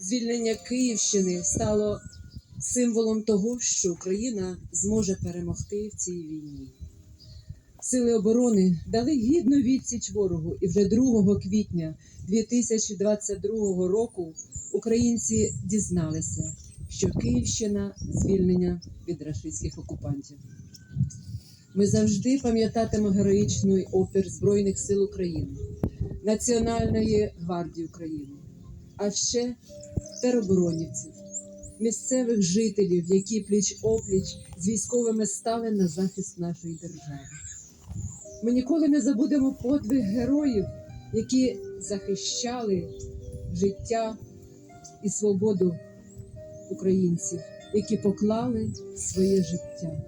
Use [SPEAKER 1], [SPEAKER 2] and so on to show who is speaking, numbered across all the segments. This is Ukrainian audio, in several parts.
[SPEAKER 1] звільнення Київщини стало символом того, що Україна зможе перемогти в цій війні. Сили оборони дали гідну відсіч ворогу, і вже 2 квітня 2022 року українці дізналися, що Київщина звільнення від рашистських окупантів. Ми завжди пам'ятатимемо героїчний опір Збройних сил України, Національної гвардії України, а ще тероборонівців, місцевих жителів, які пліч опліч з військовими стали на захист нашої держави. Ми ніколи не забудемо подвиг героїв, які захищали життя і свободу українців, які поклали своє життя.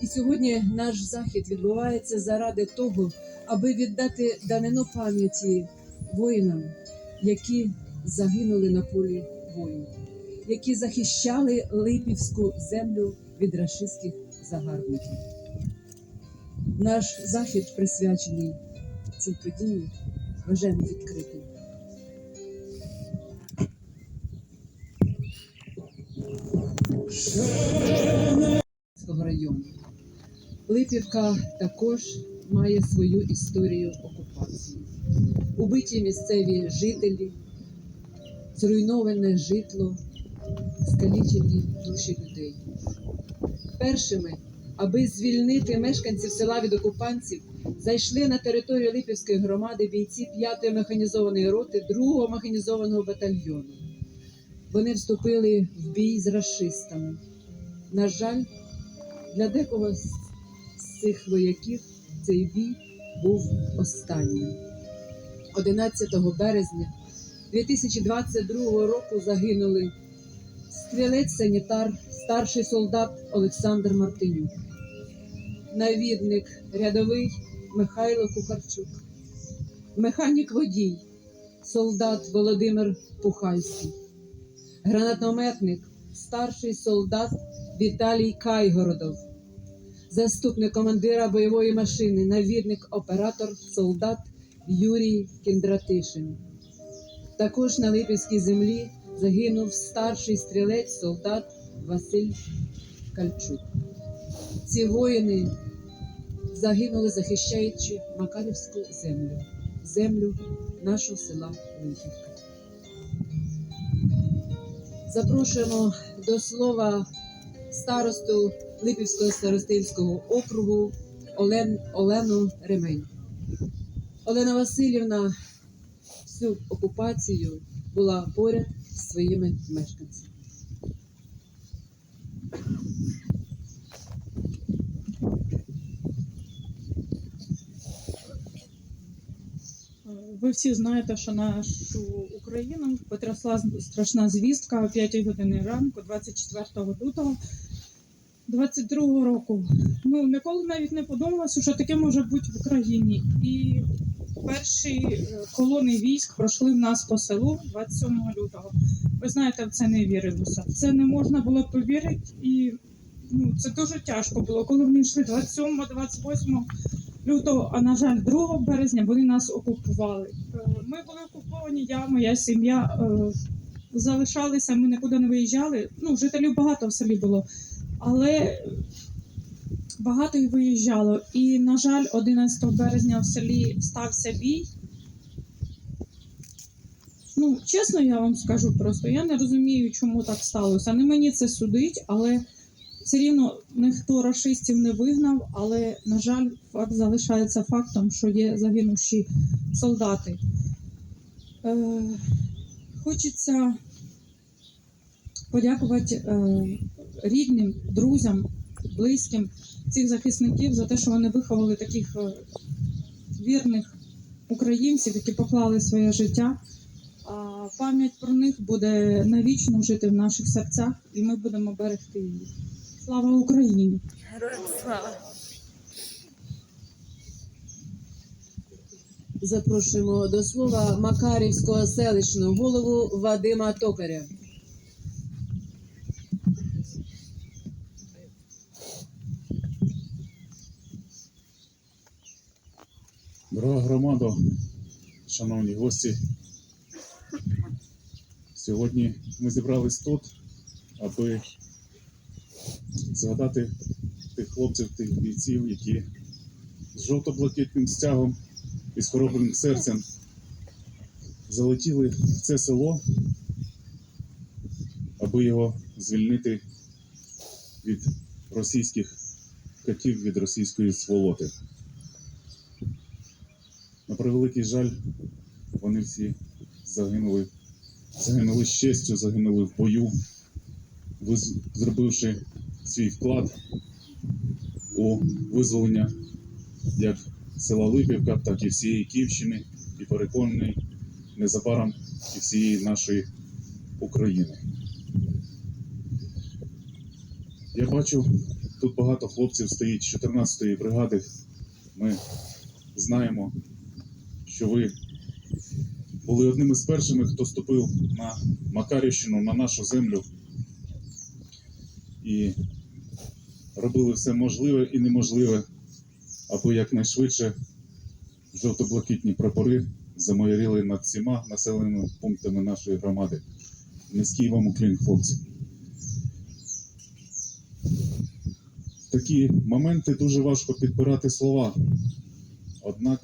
[SPEAKER 1] І сьогодні наш захід відбувається заради того, аби віддати данину пам'яті воїнам, які загинули на полі бою, які захищали Липівську землю від рашистських загарбників. Наш захід присвячений цій події вважаємо відкритим. Району. Липівка також має свою історію окупації. Убиті місцеві жителі, зруйноване житло, скалічені душі людей. Першими, аби звільнити мешканців села від окупантів, зайшли на територію Липівської громади бійці 5-ї механізованої роти 2-го механізованого батальйону. Вони вступили в бій з рашистами. На жаль, для декого з цих вояків цей бій був останнім. 11 березня 2022 року загинули стрілець-санітар, старший солдат Олександр Мартинюк, навідник рядовий Михайло Кухарчук, механік водій, солдат Володимир Пухальський, гранатометник, старший солдат Віталій Кайгородов, заступник командира бойової машини, навідник оператор, солдат Юрій Кіндратишин. Також на Липівській землі загинув старший стрілець солдат Василь Кальчук. Ці воїни загинули, захищаючи Макарівську землю, землю нашого села Липівка. Запрошуємо до слова старосту Липівського старостинського округу Олен, Олену Ремень. Олена Васильівна всю окупацію була поряд з своїми мешканцями.
[SPEAKER 2] Ви всі знаєте, що нашу Україну потрясла страшна звістка о 5 годині ранку, 24 лютого 22 року. Ну ніколи навіть не подумалося, що таке може бути в Україні. І перші е, колони військ пройшли в нас по селу 27 лютого. Ви знаєте, в це не вірилося. Це не можна було повірити, і ну це дуже тяжко було. Коли вони йшли 27 28 лютого, а на жаль, 2 березня вони нас окупували. Е, Ми були окуповані, я, моя сім'я е, залишалися, ми нікуди не виїжджали. Ну, жителів багато в селі було, але багато і виїжджало. І, на жаль, 11 березня в селі стався бій. Ну, чесно, я вам скажу просто, я не розумію, чому так сталося. Не мені це судить, але все рівно ніхто рашистів не вигнав, але, на жаль, факт залишається фактом, що є загинувші солдати. Е, хочеться подякувати е, рідним, друзям, близьким цих захисників за те, що вони виховали таких е, вірних українців, які поклали своє життя. А пам'ять про них буде навічно жити в наших серцях, і ми будемо берегти її. Слава Україні!
[SPEAKER 3] Героям слава!
[SPEAKER 1] Запрошуємо до слова Макарівського селищного голову Вадима Токаря.
[SPEAKER 4] Дорога громада, шановні гості,
[SPEAKER 3] Сьогодні ми зібрались тут, аби згадати тих хлопців, тих бійців, які з жовто-блакитним стягом і з хоробрим серцем залетіли в це село, аби його звільнити від російських катів, від російської сволоти. На превеликий жаль, вони всі загинули, загинули з честю, загинули в бою, зробивши свій вклад у визволення як села Липівка, так і всієї Київщини, і переконаний незабаром і всієї нашої України. Я бачу, тут багато хлопців стоїть з 14-ї бригади. Ми знаємо, що ви були одним із першими, хто ступив на Макарівщину, на нашу землю і робили все можливе і неможливе, аби якнайшвидше жовто-блакитні прапори замайоріли над всіма населеними пунктами нашої громади. Низький вам уклін, хлопці. Такі моменти дуже важко підбирати слова. Однак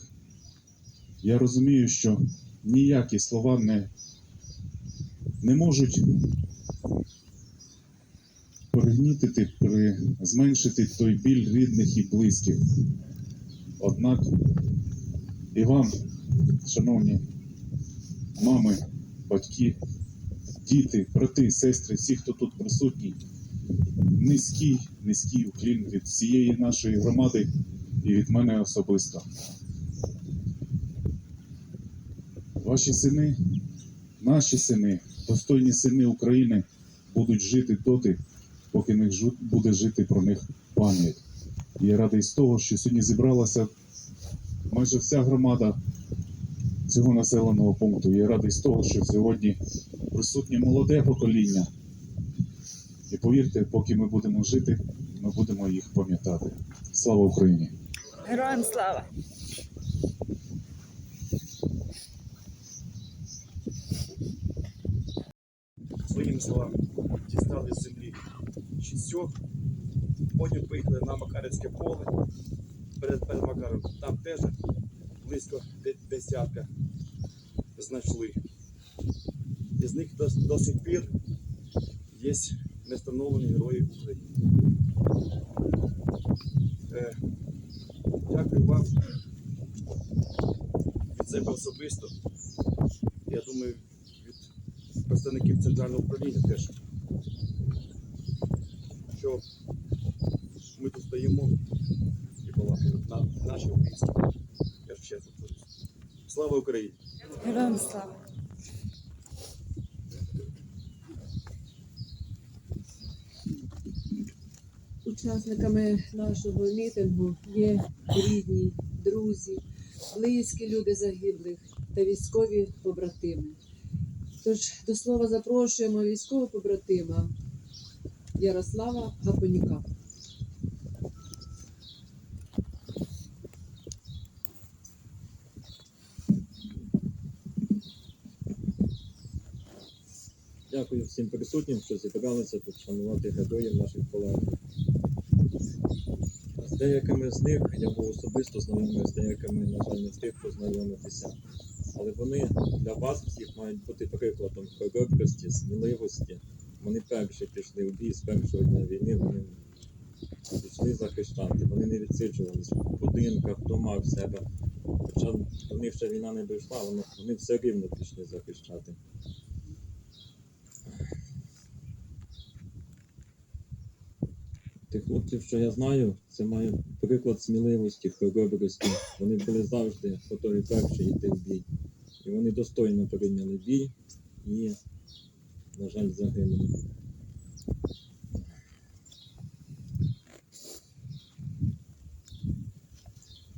[SPEAKER 3] я розумію, що ніякі слова не, не можуть пригнітити, при, зменшити той біль рідних і близьких. Однак і вам, шановні мами, батьки, діти, брати, сестри, всі, хто тут присутній, низький, низький уклін від всієї нашої громади і від мене особисто. Ваші сини, наші сини, достойні сини України будуть жити доти, поки жу- буде жити про них пам'ять. Я радий з того, що сьогодні зібралася майже вся громада цього населеного пункту. Я радий з того, що сьогодні присутнє молоде покоління. І повірте, поки ми будемо жити, ми будемо їх пам'ятати. Слава Україні!
[SPEAKER 4] Героям слава!
[SPEAKER 5] Своїми дістали з землі шістьох. Потім поїхали на Макарівське поле перед, перед Макаром. Там теж близько десятка знайшли. Із них до, до сих пір є встановлені герої України. Е, дякую вам від себе особисто. Я думаю, представників центрального управління теж. Що ми тут стоїмо і балакаємо на наші українські. Я ж чесно кажу. Слава Україні!
[SPEAKER 4] Героям слава!
[SPEAKER 1] Учасниками нашого мітингу є рідні, друзі, близькі люди загиблих та військові побратими. Тож до слова запрошуємо військового побратима Ярослава Гапонюка.
[SPEAKER 6] Дякую всім присутнім, що зібралися тут шанувати героїв наших полеглих. З деякими з них я був особисто знайомий, з деякими, на жаль, не встиг познайомитися. Але вони для вас всіх мають бути прикладом хоробрості, сміливості. Вони перші пішли в бій з першого дня війни, вони пішли захищати, вони не відсиджувались в будинках, в домах в себе. Хоча до них ще війна не дійшла, вони все рівно пішли захищати. Тих хлопців, що я знаю, це має приклад сміливості, хоробрості. Вони були завжди готові перші йти в бій. І вони достойно прийняли бій і, на жаль, загинули.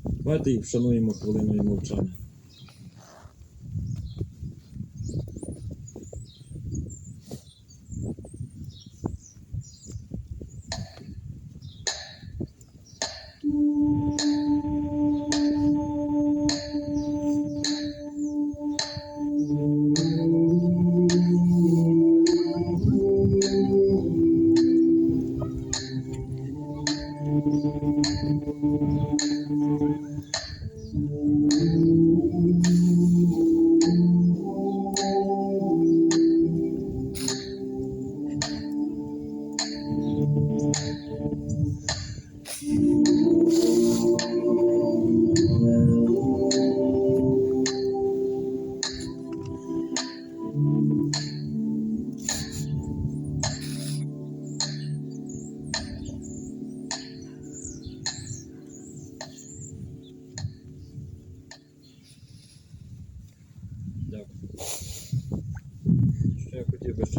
[SPEAKER 6] Давайте їх вшануємо хвилиною мовчання.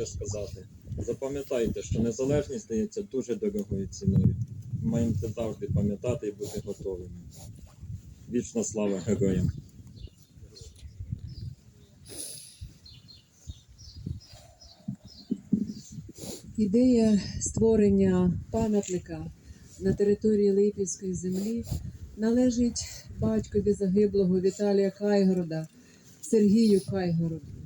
[SPEAKER 6] Сказати. Запам'ятайте, що незалежність здається дуже дорогою ціною. Маємо це завжди пам'ятати і бути готовими. Вічна слава героям!
[SPEAKER 1] Ідея створення пам'ятника на території Липівської землі належить батькові загиблого Віталія Кайгорода Сергію Кайгороду.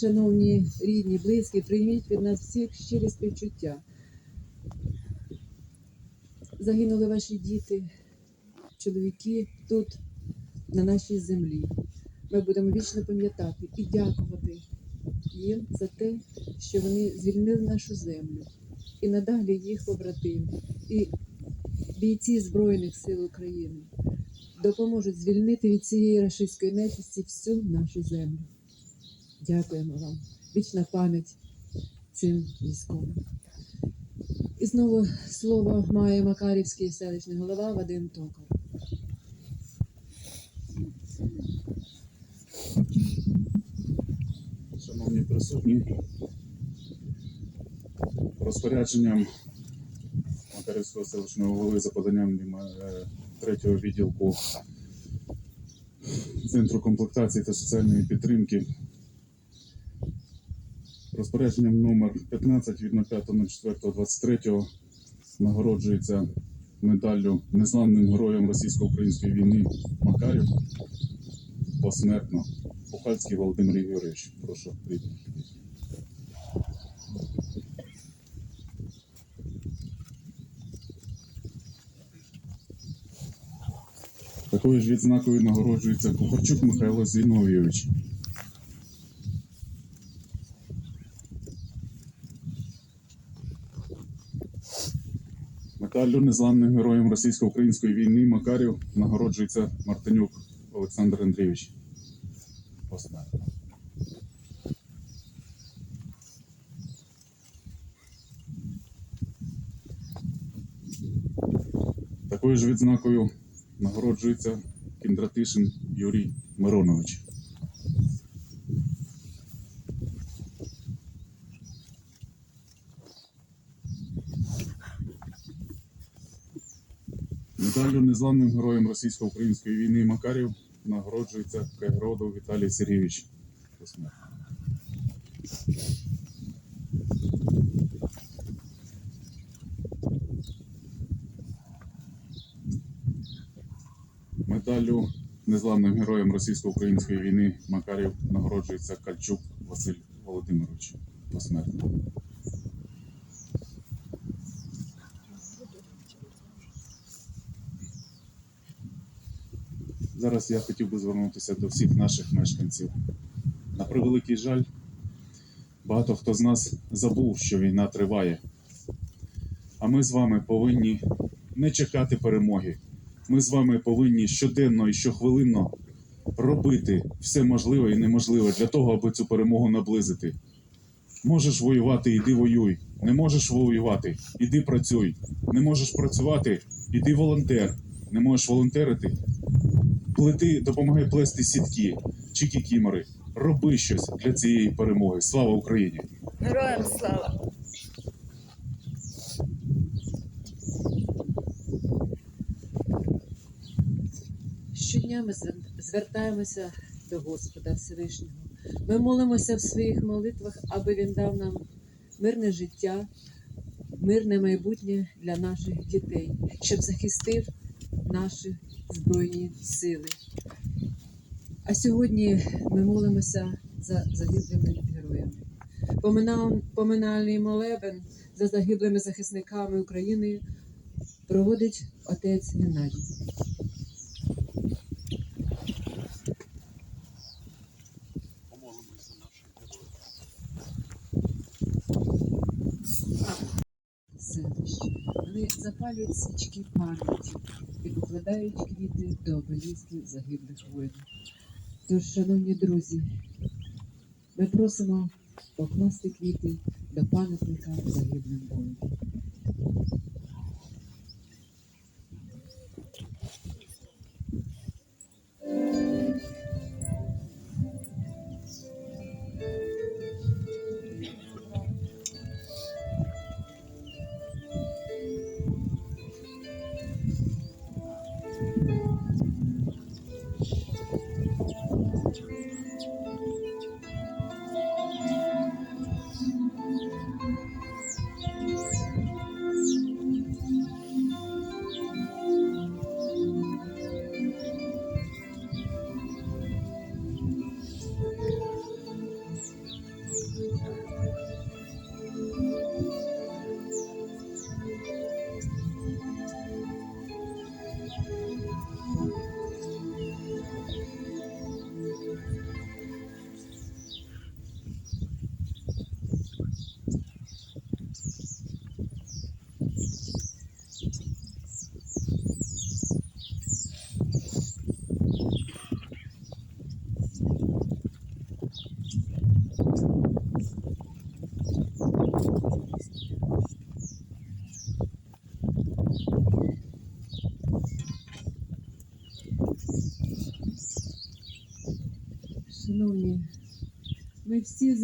[SPEAKER 1] Шановні рідні, близькі, прийміть від нас всіх щирі співчуття. Загинули ваші діти, чоловіки тут, на нашій землі. Ми будемо вічно пам'ятати і дякувати їм за те, що вони звільнили нашу землю, і надалі їх побратими, і бійці Збройних сил України допоможуть звільнити від цієї рашистської нечисті всю нашу землю. Дякуємо вам. Вічна пам'ять цим військовим. І знову слово має Макарівський селищний голова Вадим Токар.
[SPEAKER 3] Шановні присутні, розпорядженням Макарівського селищного голови за поданням е, третього відділку Центру комплектації та соціальної підтримки. Розпорядженням номер 15 від 05.04.23 нагороджується медаллю незламним героям російсько-української війни Макарів посмертно. Пухальський Володимир Ігорович, прошу прийти. Такою ж відзнакою нагороджується Кухарчук Михайло Зіновійович. Медаллю незламним героям російсько-української війни Макарів нагороджується Мартинюк Олександр Андрійович. Посмертно. Такою ж відзнакою нагороджується Кіндратишин Юрій Миронович. Медаллю незламним героям російсько-української війни Макарів нагороджується Кайгородов Віталій Сергійович. Медаллю незламним героям російсько-української війни Макарів нагороджується Кальчук Василь Володимирович. Посмертно. Зараз я хотів би звернутися до всіх наших мешканців. На превеликий жаль, багато хто з нас забув, що війна триває. А ми з вами повинні не чекати перемоги. Ми з вами повинні щоденно і щохвилинно робити все можливе і неможливе для того, аби цю перемогу наблизити. Можеш воювати, іди воюй. Не можеш воювати, іди працюй. Не можеш працювати, іди волонтер. Не можеш волонтерити, плети, допомагай плести сітки чи кікімори. Роби щось для цієї перемоги. Слава Україні!
[SPEAKER 4] Героям слава!
[SPEAKER 1] Щодня ми звер- звертаємося до Господа Всевишнього. Ми молимося в своїх молитвах, аби Він дав нам мирне життя, мирне майбутнє для наших дітей, щоб захистив наші збройні сили. А сьогодні ми молимося за загиблими героями. Поминальний молебен за загиблими захисниками України проводить отець Геннадій. Вони запалюють свічки пам'яті і покладають квіти до обелісків загиблих воїнів. Тож, шановні друзі, ми просимо покласти квіти до пам'ятника загиблим воїнам.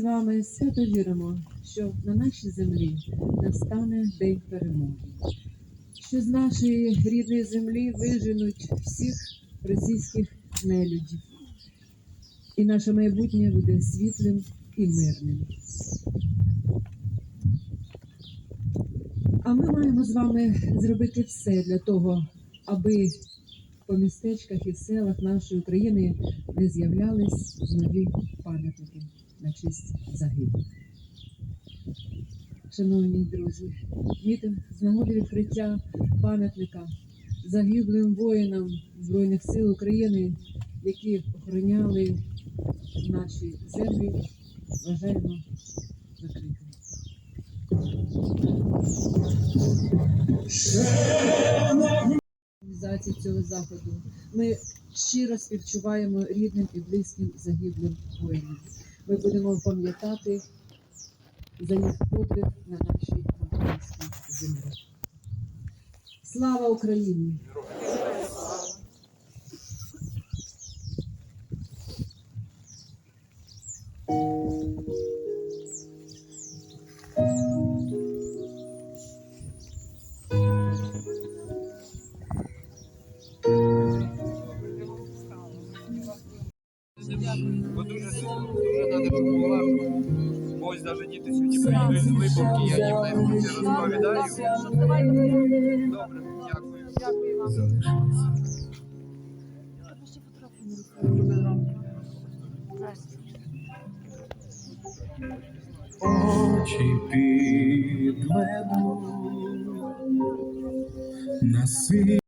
[SPEAKER 1] Вами свято віримо, що на нашій землі настане день перемоги, що з нашої рідної землі виженуть всіх російських нелюдів, і наше майбутнє буде світлим і мирним. А ми маємо з вами зробити все для того, аби по містечках і селах нашої України не з'являлись нові пам'ятники на честь загиблих. Шановні друзі, мітинг з нагоди відкриття пам'ятника загиблим воїнам Збройних сил України, які охороняли наші землі, вважаємо закритим. Організації цього заходу ми щиро співчуваємо рідним і близьким загиблим воїнам. Ми будемо пам'ятати за їх подвиг на нашій українській землі. Слава Україні!
[SPEAKER 7] Бо з виборки, я їм найбільше розповідаю. Добре, дякую.
[SPEAKER 8] очі підведу на силу.